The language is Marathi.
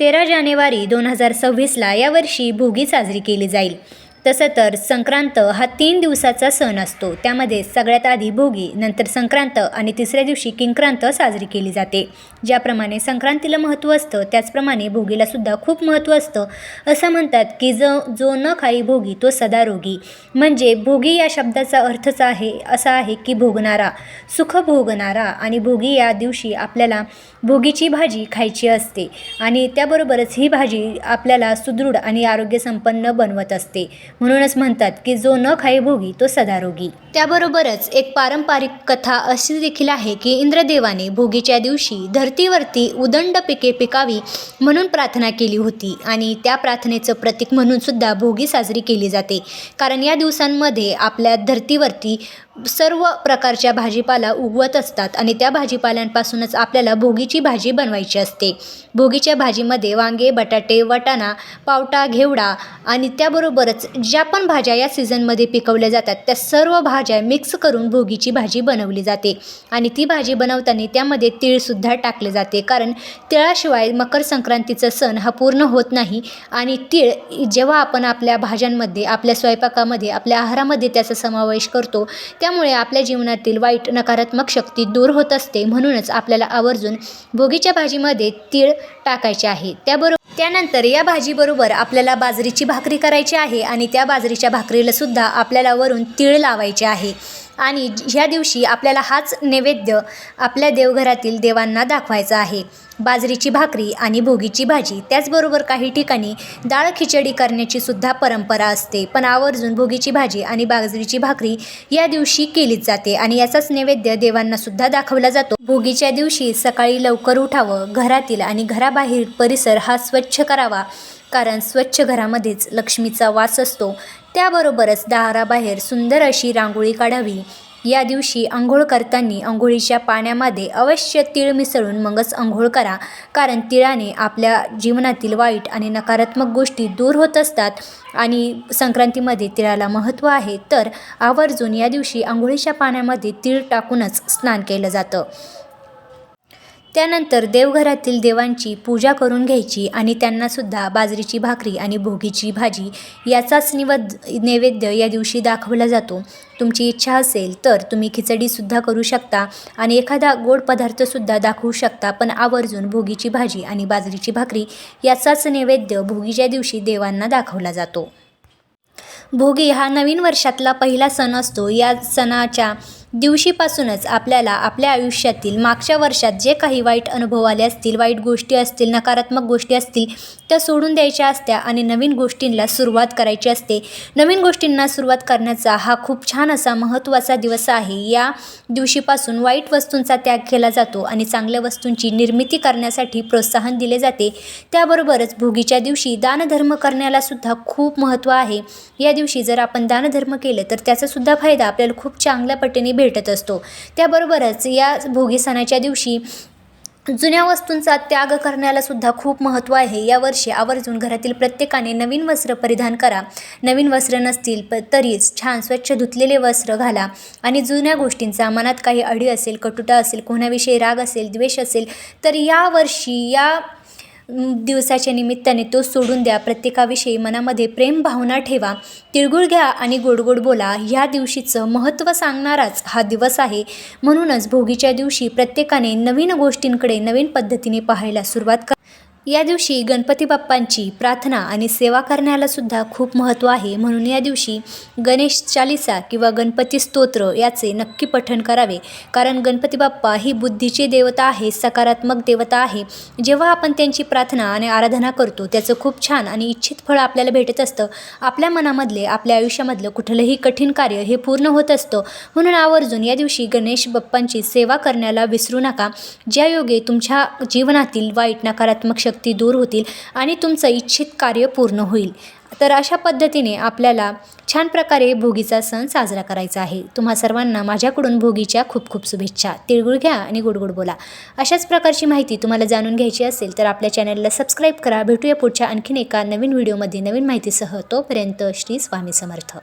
तेरा जानेवारी दोन हजार सव्वीसला यावर्षी भोगी साजरी केली जाईल. तसं तर संक्रांत हा तीन दिवसाचा सण असतो. त्यामध्ये सगळ्यात आधी भोगी नंतर संक्रांत आणि तिसऱ्या दिवशी किंक्रांत साजरी केली जाते. ज्याप्रमाणे संक्रांतीला महत्त्व असतं त्याचप्रमाणे भोगीलासुद्धा खूप महत्त्व असतं. असं म्हणतात की ज जो न खाई भोगी तो सदा रोगी. म्हणजे भोगी या शब्दाचा अर्थच आहे असा आहे की भोगणारा. सुख भोगणारा आणि भोगी या दिवशी आपल्याला भोगीची भाजी खायची असते. आणि त्याबरोबरच ही भाजी आपल्याला सुदृढ आणि आरोग्यसंपन्न बनवत असते. म्हणूनच म्हणतात की जो न खाई भोगी तो सदारोगी. त्याबरोबरच एक पारंपरिक कथा अशी देखील आहे की इंद्रदेवाने भोगीच्या दिवशी धरतीवरती उदंड पिके पिकावी म्हणून प्रार्थना केली होती आणि त्या प्रार्थनेचं प्रतीक म्हणून सुद्धा भोगी साजरी केली जाते. कारण या दिवसांमध्ये आपल्या धरतीवरती सर्व प्रकारच्या भाजीपाला उगवत असतात आणि त्या भाजीपाल्यांपासूनच आपल्याला भोगीची भाजी बनवायची असते. भोगीच्या भाजीमध्ये वांगे बटाटे वाटाणा पावटा घेवडा आणि त्याबरोबरच ज्या पण भाज्या या सीझनमध्ये पिकवल्या जातात त्या सर्व भाज्या मिक्स करून भोगीची भाजी बनवली जाते. आणि ती भाजी बनवताना त्यामध्ये तीळसुद्धा टाकले जाते कारण तिळाशिवाय मकर संक्रांतीचा सण हा पूर्ण होत नाही आणि तीळ जेव्हा आपण आपल्या भाज्यांमध्ये आपल्या स्वयंपाकामध्ये आपल्या आहारामध्ये त्याचा समावेश करतो त्या त्यामुळे आपल्या जीवनातील वाईट नकारात्मक शक्ती दूर होत असते म्हणूनच आपल्याला आवर्जून भोगीच्या भाजीमध्ये तीळ टाकायचे आहे. त्याबरोबर त्यानंतर या भाजीबरोबर आपल्याला बाजरीची भाकरी करायची आहे आणि त्या बाजरीच्या भाकरीला सुद्धा आपल्याला वरून तीळ लावायचे आहे. आणि ह्या दिवशी आपल्याला हाच नैवेद्य आपल्या देवघरातील देवांना दाखवायचा आहे. बाजरीची भाकरी आणि भोगीची भाजी त्याचबरोबर काही ठिकाणी डाळ खिचडी करण्याची सुद्धा परंपरा असते. पण आवर्जून भोगीची भाजी आणि बाजरीची भाकरी या दिवशी केलीच जाते आणि याचाच नैवेद्य देवांना सुद्धा दाखवला जातो. भोगीच्या दिवशी सकाळी लवकर उठावं घरातील आणि घराबाहेर परिसर हा स्वच्छ करावा कारण स्वच्छ घरामध्येच लक्ष्मीचा वास असतो. त्याबरोबरच दाराबाहेर सुंदर अशी रांगोळी काढावी. या दिवशी आंघोळ करताना आंघोळीच्या पाण्यामध्ये अवश्य तीळ मिसळून मगच आंघोळ करा. कारण तिळाने आपल्या जीवनातील वाईट आणि नकारात्मक गोष्टी दूर होत असतात आणि संक्रांतीमध्ये तिळाला महत्त्व आहे. तर आवर्जून या दिवशी आंघोळीच्या पाण्यामध्ये तीळ टाकूनच स्नान केलं जातं. त्यानंतर देवघरातील देवांची पूजा करून घ्यायची आणि त्यांनासुद्धा बाजरीची भाकरी आणि भोगीची भाजी याचाच निवद नैवेद्य या दिवशी दाखवला जातो. तुमची इच्छा असेल तर तुम्ही खिचडीसुद्धा करू शकता आणि एखादा गोड पदार्थसुद्धा दाखवू शकता पण आवर्जून भोगीची भाजी आणि बाजरीची भाकरी याचाच नैवेद्य भोगीच्या दिवशी देवांना दाखवला जातो. भोगी हा नवीन वर्षातला पहिला सण असतो. या सणाच्या दिवशीपासूनच आपल्याला आपल्या आयुष्यातील मागच्या वर्षात जे काही वाईट अनुभव आले असतील वाईट गोष्टी असतील नकारात्मक गोष्टी असतील त्या सोडून द्यायच्या असत्या आणि नवीन गोष्टींना सुरुवात करायची असते. नवीन गोष्टींना सुरुवात करण्याचा हा खूप छान असा महत्त्वाचा दिवस आहे. या दिवशीपासून वाईट वस्तूंचा त्याग केला जातो आणि चांगल्या वस्तूंची निर्मिती करण्यासाठी प्रोत्साहन दिले जाते. त्याबरोबरच भोगीच्या दिवशी दानधर्म करण्यालासुद्धा खूप महत्त्व आहे. या दिवशी जर आपण दानधर्म केलं तर त्याचासुद्धा फायदा आपल्याला खूप चांगल्या पटीने भेटत असतो. त्याबरोबरच या भोगी सणाच्या दिवशी जुन्या वस्तूंचा त्याग करण्याला सुद्धा खूप महत्त्व आहे. यावर्षी आवर्जून घरातील प्रत्येकाने नवीन वस्त्र परिधान करा. नवीन वस्त्र नसतील प तरीच छान स्वच्छ धुतलेले वस्त्र घाला. आणि जुन्या गोष्टींचा मनात काही अडी असेल कटुटा असेल कोणाविषयी राग असेल द्वेष असेल तर यावर्षी या दिवसाच्या निमित्ताने तो सोडून द्या. प्रत्येकाविषयी मनामध्ये प्रेम भावना ठेवा. तिळगुळ घ्या आणि गोडगोड बोला. ह्या दिवशीचं महत्त्व सांगणाराच हा दिवस आहे. म्हणूनच भोगीच्या दिवशी प्रत्येकाने नवीन गोष्टींकडे नवीन पद्धतीने पाहायला सुरुवात कर या दिवशी गणपती बाप्पांची प्रार्थना आणि सेवा करण्याला सुद्धा खूप महत्त्व आहे. म्हणून या दिवशी गणेश चालिसा किंवा गणपती स्तोत्र याचे नक्की पठण करावे. कारण गणपती बाप्पा ही बुद्धीची देवता आहे सकारात्मक देवता आहे. जेव्हा आपण त्यांची प्रार्थना आणि आराधना करतो त्याचं खूप छान आणि इच्छित फळ आपल्याला भेटत असतं. आपल्या मनामधले आपल्या आयुष्यामधलं कुठलंही कठीण कार्य हे पूर्ण होत असतं. म्हणून आवर्जून या दिवशी गणेश बाप्पांची सेवा करण्याला विसरू नका. ज्या योगे तुमच्या जीवनातील वाईट नकारात्मक शक्ती शक्ती दूर होतील आणि तुमचं इच्छित कार्य पूर्ण होईल. तर अशा पद्धतीने आपल्याला छान प्रकारे भोगीचा सण साजरा करायचा आहे. तुम्हा सर्वांना माझ्याकडून भोगीच्या खूप खूप शुभेच्छा. तिळगुळ घ्या आणि गोडगोड बोला. अशाच प्रकारची माहिती तुम्हाला जाणून घ्यायची असेल तर आपल्या चॅनलला सबस्क्राईब करा. भेटूया पुढच्या आणखीन एका नवीन व्हिडिओमध्ये नवीन माहितीसह. तोपर्यंत श्री स्वामी समर्थ.